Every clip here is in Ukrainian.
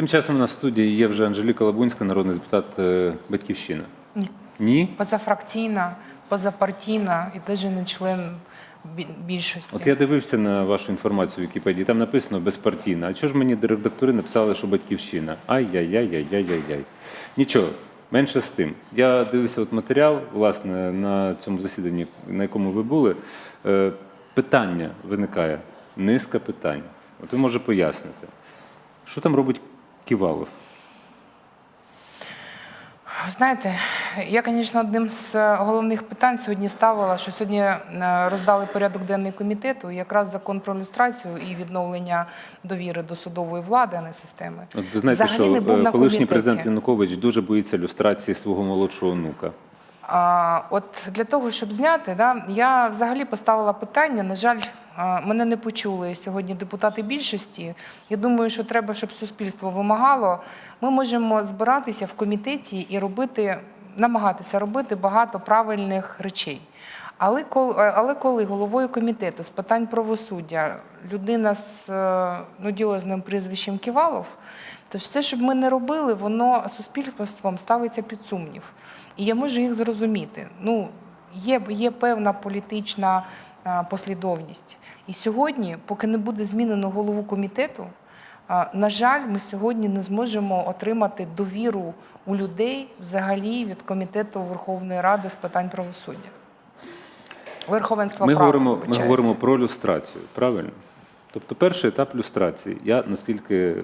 Тим часом на студії є вже Анжеліка Лабунська, народний депутат е, Батьківщина. Ні. Ні? Позафракційна, позапартійна і теж не член більшості. От я дивився на вашу інформацію в Вікіпедії, там написано безпартійна. А чого ж мені редактори написали, що батьківщина? Ай-яй-яй-яй-яй-яй. Нічого, менше з тим. Я дивився от матеріал, власне, на цьому засіданні, на якому ви були. Е, Питання виникає, низка питань. От ви може поясните, що там робить Ківалов? Знаєте, я, звісно, одним з головних питань сьогодні ставила, що сьогодні е, роздали порядок денний комітету, і якраз закон про люстрацію і відновлення довіри до судової влади, а не системи. От ви знаєте, Взагалі що не був е, на колишній комітеті. президент Янукович дуже боїться люстрації свого молодшого онука. От для того, щоб зняти, да, я взагалі поставила питання. На жаль, мене не почули сьогодні депутати більшості. Я думаю, що треба, щоб суспільство вимагало. Ми можемо збиратися в комітеті і робити, намагатися робити багато правильних речей. Але коли, але коли головою комітету з питань правосуддя людина з е, нудіозним прізвищем Ківалов, то все, щоб ми не робили, воно суспільством ставиться під сумнів. І я можу їх зрозуміти. Ну, є, є певна політична а, послідовність. І сьогодні, поки не буде змінено голову комітету, а, на жаль, ми сьогодні не зможемо отримати довіру у людей взагалі від комітету Верховної Ради з питань правосуддя. Верховенства Ми права. говоримо, ми говоримо про люстрацію, правильно? Тобто, перший етап люстрації, я наскільки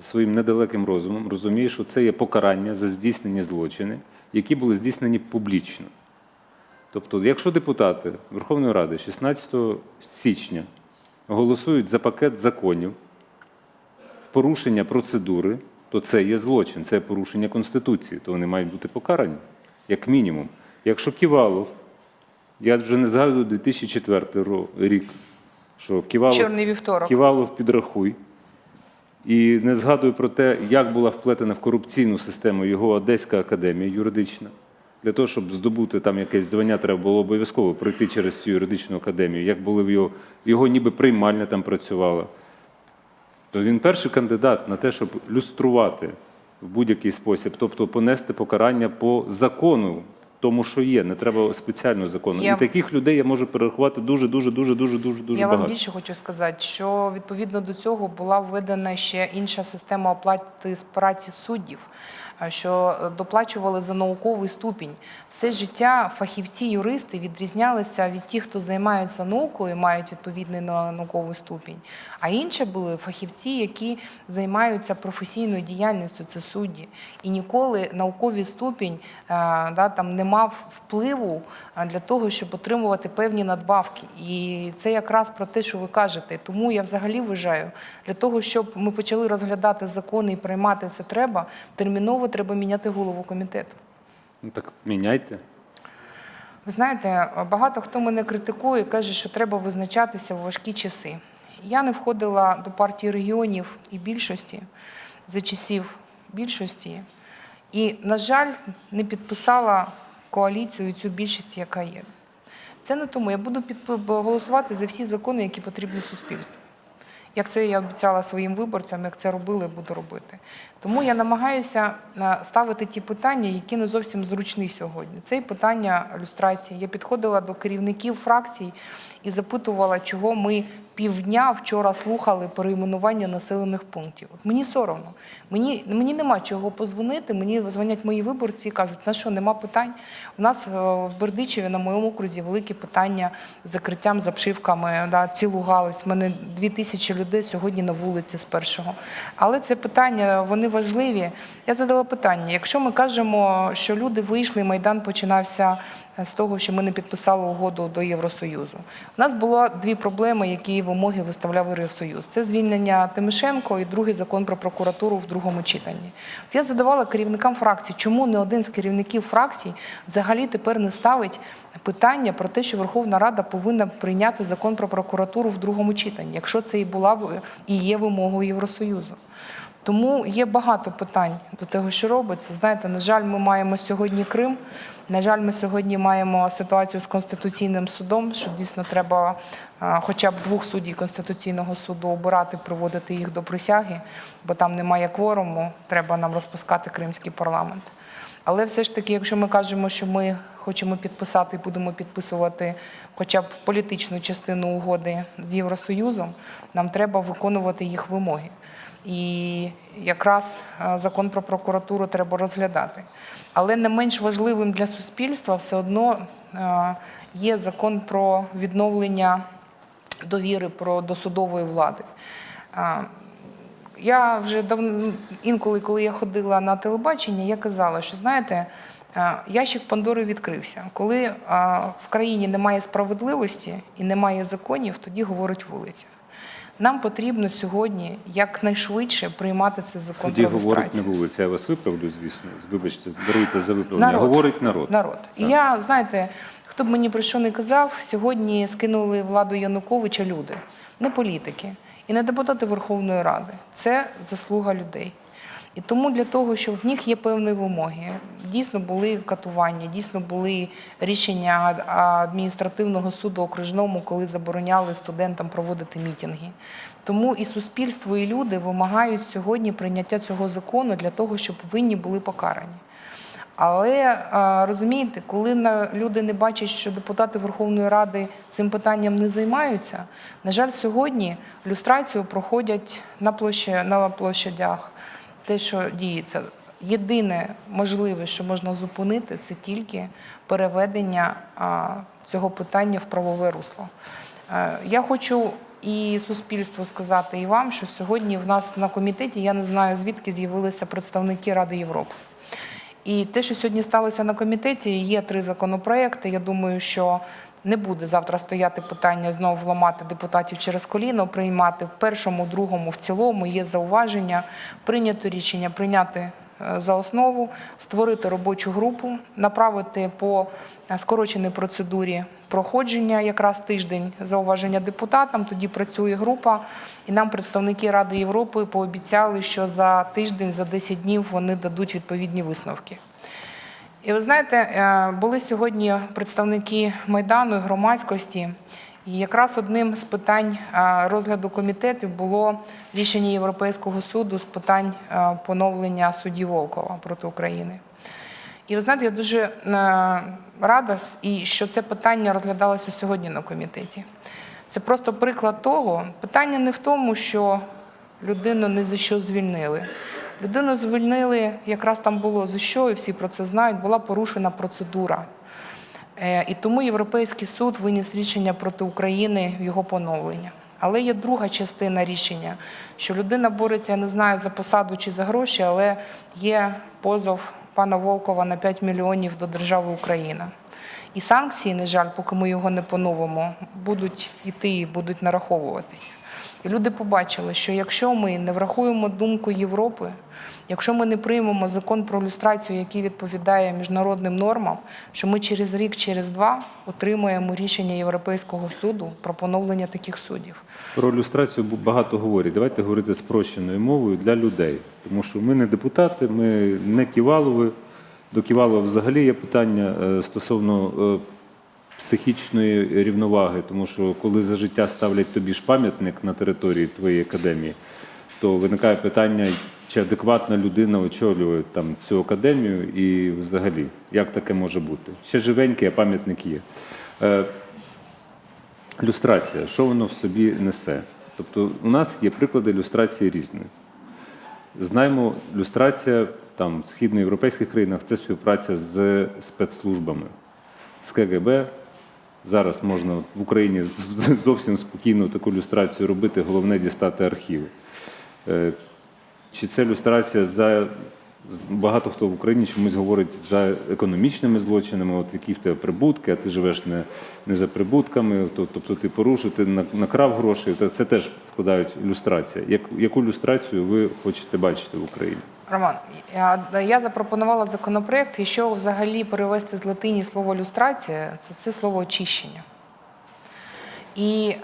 своїм недалеким розумом розумію, що це є покарання за здійснені злочини, які були здійснені публічно. Тобто, якщо депутати Верховної Ради 16 січня голосують за пакет законів в порушення процедури, то це є злочин, це порушення Конституції, то вони мають бути покарані, як мінімум. Якщо Ківалов, я вже не згадую 2004 рік, що Ківалов, Чорний вівторок. Ківалов підрахуй. І не згадую про те, як була вплетена в корупційну систему його Одеська академія юридична. Для того, щоб здобути там якесь звання, треба було обов'язково пройти через цю юридичну академію, як були в його, його ніби приймальня там працювала. То він перший кандидат на те, щоб люструвати в будь-який спосіб, тобто понести покарання по закону, тому що є, не треба спеціально закону. Я- І таких людей я можу перерахувати дуже, дуже, дуже, дуже, дуже, дуже Я багато. вам більше хочу сказати, що відповідно до цього була введена ще інша система оплати з праці суддів, що е, доплачували за науковий ступінь. Все життя фахівці-юристи відрізнялися від тих, хто займається наукою, мають відповідний на- науковий ступінь. А інші були фахівці, які займаються професійною діяльністю, це судді. І ніколи науковий ступінь е, да, там не мав впливу для того, щоб отримувати певні надбавки. І це якраз про те, що ви кажете. Тому я взагалі вважаю, для того, щоб ми почали розглядати закони і приймати це треба, терміново треба міняти голову комітету. Ну так міняйте. Ви знаєте, багато хто мене критикує, каже, що треба визначатися в важкі часи. Я не входила до партії регіонів і більшості за часів більшості. І, на жаль, не підписала коаліцію цю більшість, яка є. Це не тому. Я буду голосувати за всі закони, які потрібні суспільству. Як це я обіцяла своїм виборцям, як це робили, буду робити. Тому я намагаюся е, ставити ті питання, які не зовсім зручні сьогодні. Це і питання люстрації. Я підходила до керівників фракцій і запитувала, чого ми півдня вчора слухали перейменування населених пунктів. От мені соромно. Мені, мені нема чого позвонити. Мені дзвонять мої виборці і кажуть, на що нема питань. У нас е, в Бердичеві на моєму окрузі великі питання з закриттям, з обшивками, да, цілу галузь. У мене дві тисячі людей сьогодні на вулиці з першого. Але це питання вони важливі. Я задала питання: якщо ми кажемо, що люди вийшли, майдан починався з того, що ми не підписали угоду до Євросоюзу. У нас було дві проблеми, які вимоги виставляв Євросоюз. Це звільнення Тимошенко і другий закон про прокуратуру в другому читанні. От я задавала керівникам фракцій, чому не один з керівників фракцій взагалі тепер не ставить питання про те, що Верховна Рада повинна прийняти закон про прокуратуру в другому читанні, якщо це і була і є вимогою Євросоюзу. Тому є багато питань до того, що робиться. Знаєте, на жаль, ми маємо сьогодні Крим. На жаль, ми сьогодні маємо ситуацію з конституційним судом, що дійсно треба хоча б двох суддів конституційного суду обирати, приводити їх до присяги, бо там немає кворуму. Треба нам розпускати кримський парламент. Але все ж таки, якщо ми кажемо, що ми хочемо підписати і будемо підписувати хоча б політичну частину угоди з Євросоюзом, нам треба виконувати їх вимоги. І якраз е, закон про прокуратуру треба розглядати. Але не менш важливим для суспільства все одно е, є закон про відновлення довіри про досудової влади. Е, я вже давно інколи, коли я ходила на телебачення, я казала, що знаєте, ящик Пандори відкрився. Коли в країні немає справедливості і немає законів, тоді говорить вулиця. Нам потрібно сьогодні якнайшвидше приймати цей закон Тоді про говорить не вулиця. Я вас виправлю, звісно. Вибачте, даруйте за виправлення. Народ. Говорить народ. Народ. І я, знаєте, хто б мені про що не казав, сьогодні скинули владу Януковича люди, не політики і не депутати Верховної Ради. Це заслуга людей. І тому для того, що в них є певні вимоги, дійсно були катування, дійсно були рішення адміністративного суду окружному, коли забороняли студентам проводити мітинги. Тому і суспільство, і люди вимагають сьогодні прийняття цього закону для того, щоб винні були покарані. Але розумієте, коли люди не бачать, що депутати Верховної Ради цим питанням не займаються, на жаль, сьогодні люстрацію проходять на площі на площадях. Те, що діється, єдине можливе, що можна зупинити, це тільки переведення цього питання в правове русло. Е, Я хочу і суспільству сказати, і вам, що сьогодні в нас на комітеті я не знаю звідки з'явилися представники Ради Європи. І те, що сьогодні сталося на комітеті, є три законопроекти. Я думаю, що не буде завтра стояти питання знову ламати депутатів через коліно, приймати в першому, другому, в цілому є зауваження, прийнято рішення прийняти е, за основу, створити робочу групу, направити по скороченій процедурі проходження якраз тиждень зауваження депутатам. Тоді працює група, і нам представники Ради Європи пообіцяли, що за тиждень, за 10 днів вони дадуть відповідні висновки. І ви знаєте, е, були сьогодні представники Майдану і громадськості, і якраз одним з питань е, розгляду комітетів було рішення Європейського суду з питань е, поновлення судді Волкова проти України. І ви знаєте, я дуже рада, і що це питання розглядалося сьогодні на комітеті. Це просто приклад того. Питання не в тому, що людину не за що звільнили. Людину звільнили, якраз там було за що, і всі про це знають, була порушена процедура. Е, І тому Європейський суд виніс рішення проти України в його поновлення. Але є друга частина рішення, що людина бореться, я не знаю, за посаду чи за гроші, але є позов пана Волкова на 5 мільйонів до держави Україна. І санкції, на жаль, поки ми його не поновимо, будуть йти і будуть нараховуватися. І люди побачили, що якщо ми не врахуємо думку Європи, якщо ми не приймемо закон про люстрацію, який відповідає міжнародним нормам, що ми через рік, через два отримаємо рішення Європейського суду про поновлення таких суддів. Про ілюстрацію бу- багато говорять. Давайте говорити спрощеною мовою для людей. Тому що ми не депутати, ми не Ківалови. До Ківалова взагалі є питання е, стосовно е, психічної рівноваги, тому що коли за життя ставлять тобі ж пам'ятник на території твоєї академії, то виникає питання, чи адекватна людина очолює там цю академію і взагалі, як таке може бути? Ще живенький, а пам'ятник є. Е, Люстрація, що воно в собі несе? Тобто, у нас є приклади люстрації різні. Знаємо, люстрація там в східноєвропейських країнах це співпраця з спецслужбами, з КГБ. Зараз можна в Україні зовсім спокійно таку люстрацію робити, головне дістати архіви. Е, Чи це люстрація за багато хто в Україні чомусь говорить за економічними злочинами, от які в тебе прибутки, а ти живеш не, не за прибутками, то- тобто ти порушив, ти накрав грошей, то це теж вкладають люстрація. Як, яку люстрацію ви хочете бачити в Україні? Роман, я, запропонувала законопроект, якщо взагалі перевести з латині слово люстрація, то це слово очищення. І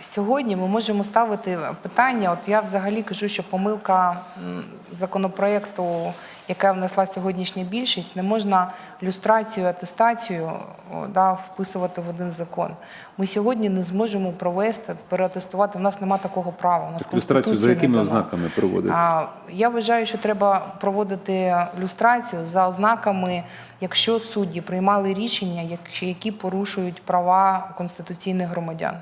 Сьогодні ми можемо ставити питання. От я взагалі кажу, що помилка законопроекту, яка внесла сьогоднішня більшість, не можна люстрацію, атестацію да, вписувати в один закон. Ми сьогодні не зможемо провести, переатестувати. У нас немає такого права. У нас люстрацію за якими ознаками проводити? А, Я вважаю, що треба проводити люстрацію за ознаками, якщо судді приймали рішення, які порушують права конституційних громадян.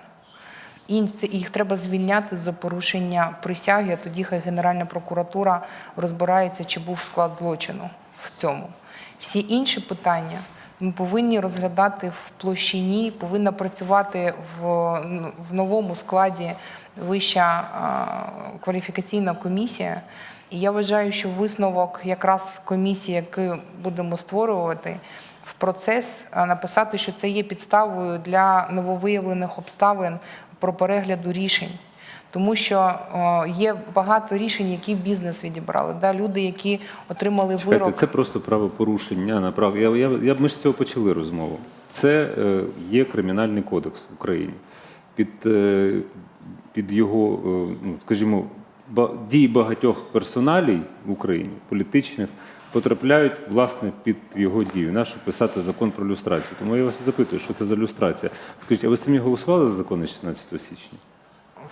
І їх треба звільняти за порушення присяги, а тоді хай Генеральна прокуратура розбирається, чи був склад злочину в цьому. Всі інші питання ми повинні розглядати в площині, повинна працювати в, в новому складі вища кваліфікаційна комісія. І я вважаю, що висновок якраз комісії, яку будемо створювати, в процес написати, що це є підставою для нововиявлених обставин про перегляду рішень. Тому що о, є багато рішень, які бізнес відібрали. Да? Люди, які отримали Чекайте, вирок. це просто правопорушення на право. Я, я, я, ми ж з цього почали розмову. Це е, є кримінальний кодекс в Україні. Під, е, під його, е, ну, скажімо, дії багатьох персоналій в Україні, політичних, потрапляють власне під його дію. Нащо писати закон про люстрацію? Тому я вас і запитую, що це за люстрація. Скажіть, а ви самі голосували за закон 16 січня?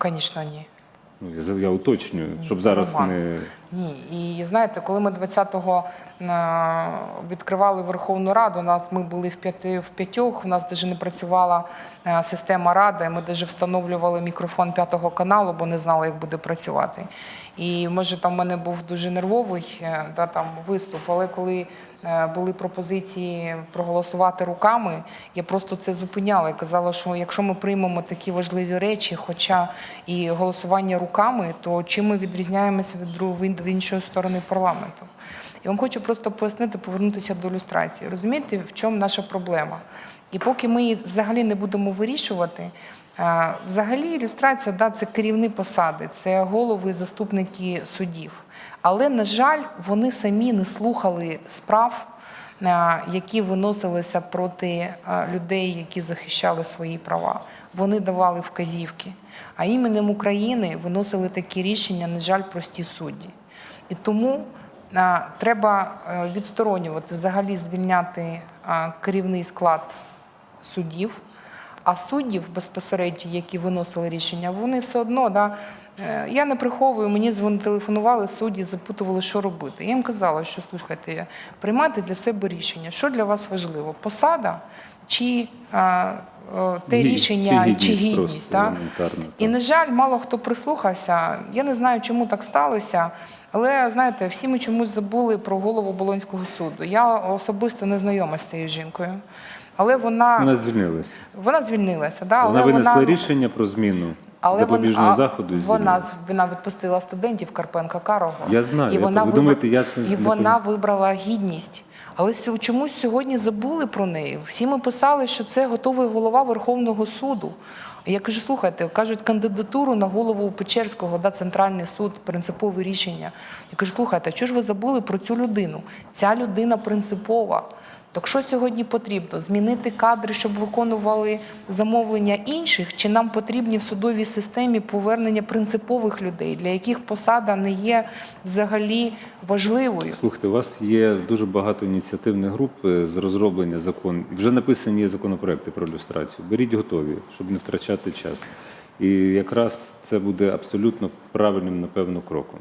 Звісно, ні. Ну, я, уточнюю, щоб зараз Роман. не. Ні, і знаєте, коли ми 20-го е, відкривали Верховну Раду, у нас ми були в п'яти в п'ятьох. У нас навіть не працювала е, система ради. Ми навіть встановлювали мікрофон п'ятого каналу, бо не знали, як буде працювати. І може там в мене був дуже нервовий е, да, там виступ, але коли е, були пропозиції проголосувати руками, я просто це зупиняла і казала, що якщо ми приймемо такі важливі речі, хоча і голосування руками, то чим ми відрізняємося від іншої сторони парламенту? Я вам хочу просто пояснити, повернутися до ілюстрації. Розумієте, в чому наша проблема? І поки ми її взагалі не будемо вирішувати, е, взагалі ілюстрація да, це керівні посади, це голови заступники суддів. Але, на жаль, вони самі не слухали справ, е, які виносилися проти е, людей, які захищали свої права. Вони давали вказівки. А іменем України виносили такі рішення, на жаль, прості судді. І тому треба е, відсторонювати, взагалі звільняти керівний склад суддів, а суддів безпосередньо, які виносили рішення, вони все одно, да, е, я не приховую, мені дзвон- телефонували судді, запитували, що робити. Я їм казала, що слухайте, приймайте для себе рішення, що для вас важливо, посада чи а, е, те Гі- рішення, чи гідність чи гідність. просто да? І, на жаль, мало хто прислухався. Я не знаю, чому так сталося, але знаєте, всі ми чомусь забули про голову Болонського суду. Я особисто не знайома з цією жінкою. Але вона, Вона звільнилась. вона звільнилася. Да? Вона але винесла вона, рішення про зміну але запобіжного вона, заходу. і Вона, звільнилась. з- вона відпустила студентів Карпенка Карого. Я знаю, І я- вона, ви вибра- думаєте, я це і не вона пон- вибрала гідність. Але сьо- чомусь сьогодні забули про неї. Всі ми писали, що це готовий голова Верховного суду. Я кажу, слухайте, кажуть, кандидатуру на голову Печерського, да, Центральний суд, принципове рішення. Я кажу, слухайте, а чого ж ви забули про цю людину? Ця людина принципова. Так що сьогодні потрібно? Змінити кадри, щоб виконували замовлення інших, чи нам потрібні в судовій системі повернення принципових людей, для яких посада не є взагалі важливою? Слухайте, у вас є дуже багато ініціативних груп е, з розроблення закону. Вже написані законопроекти про люстрацію. Беріть готові, щоб не втрачати час. І якраз це буде абсолютно правильним, напевно, кроком.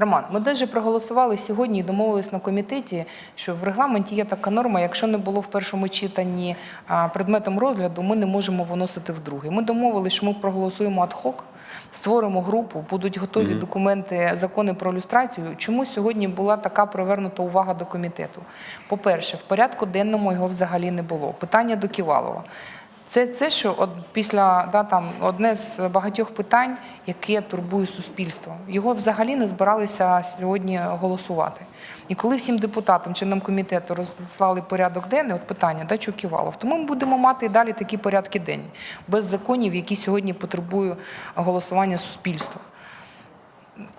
Роман, ми даже проголосували сьогодні і домовились на комітеті, що в регламенті є така норма, якщо не було в першому читанні предметом розгляду, ми не можемо виносити в другий. Ми домовились, що ми проголосуємо адхок, створимо групу, будуть готові документи, закони про люстрацію. Чому сьогодні була така привернута увага до комітету? По-перше, в порядку денному його взагалі не було. Питання до Ківалова. Це, це що от після да, там, одне з багатьох питань, яке турбує суспільство. Його взагалі не збиралися сьогодні голосувати. І коли всім депутатам, членам комітету розслали порядок денний, от питання, да, чого Ківалов, тому ми будемо мати і далі такі порядки денні, без законів, які сьогодні потребують голосування суспільства.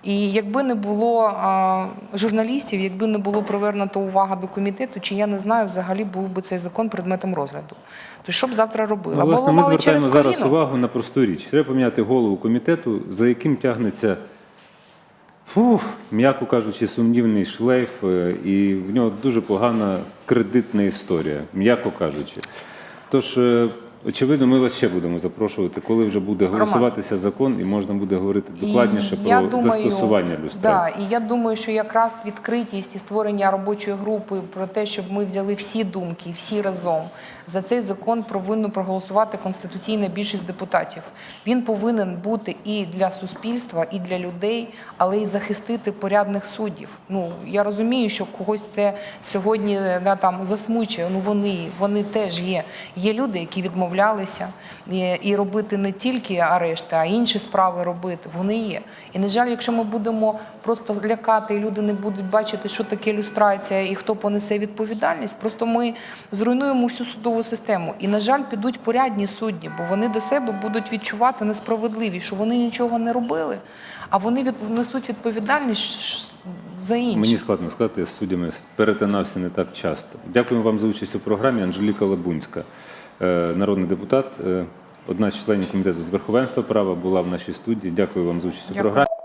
І якби не було а, журналістів, якби не було привернуто увага до комітету, чи я не знаю, взагалі був би цей закон предметом розгляду. То що б завтра робили? Ну, власне, ми ламали через звертаємо зараз увагу на просту річ. Треба поміняти голову комітету, за яким тягнеться, фух, м'яко кажучи, сумнівний шлейф, е, і в нього дуже погана кредитна історія, м'яко кажучи. Тож, е, очевидно, ми вас ще будемо запрошувати, коли вже буде Роман. голосуватися закон, і можна буде говорити докладніше І про думаю, застосування Да, і я думаю, що якраз відкритість і створення робочої групи про те, щоб ми взяли всі думки, всі разом за цей закон повинно проголосувати конституційна більшість депутатів. Він повинен бути і для суспільства, і для людей, але й захистити порядних суддів. Ну я розумію, що когось це сьогодні да, там засмучує. Ну вони, вони теж є. Є люди, які відмовлялися і, і робити не тільки арешти, а інші справи робити. Вони є. І на жаль, якщо ми будемо просто лякати, і люди не будуть бачити, що таке люстрація і хто понесе відповідальність, просто ми зруйнуємо всю судову систему. І, на жаль, підуть порядні судді, бо вони до себе будуть відчувати несправедливість, що вони нічого не робили, а вони від, несуть відповідальність за інших. Мені складно сказати, з суддями перетинався не так часто. Дякуємо вам за участь у програмі. Анжеліка Лабунська, народний депутат, е, одна з членів комітету з верховенства права, була в нашій студії. Дякую вам за участь у програмі.